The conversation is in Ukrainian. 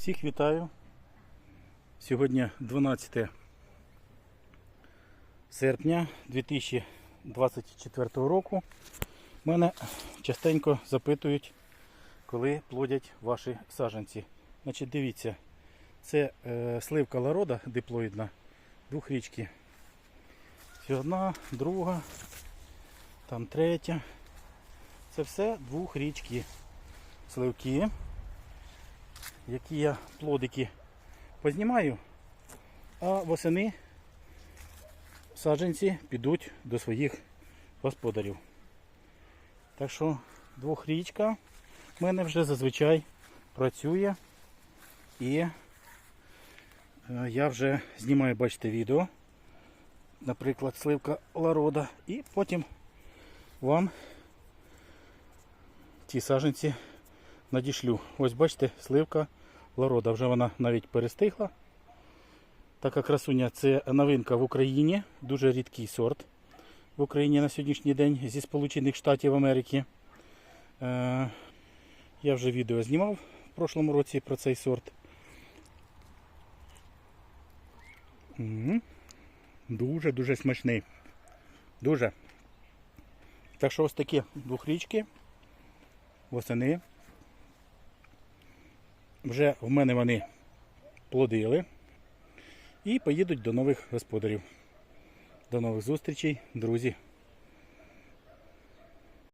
Всіх вітаю. Сьогодні 12 серпня 2024 року. Мене частенько запитують, коли плодять ваші саджанці. Значить, дивіться, це е, сливка ларода диплоїдна, двохрічки. Це одна, друга, там третя. Це все двохрічки. Сливки які я плодики познімаю, а восени саджанці підуть до своїх господарів. Так що двохрічка в мене вже зазвичай працює і е, я вже знімаю, бачите, відео, наприклад, сливка ларода, і потім вам ці саджанці надішлю. Ось бачите, сливка ларода. Вже вона навіть перестигла. Така красуня це новинка в Україні. Дуже рідкий сорт в Україні на сьогоднішній день зі Сполучених Штатів Америки. Е, я вже відео знімав в прошлому році про цей сорт. Дуже-дуже смачний. Дуже. Так що ось такі двохрічки восени вже в мене вони плодили і поїдуть до нових господарів. До нових зустрічей, друзі.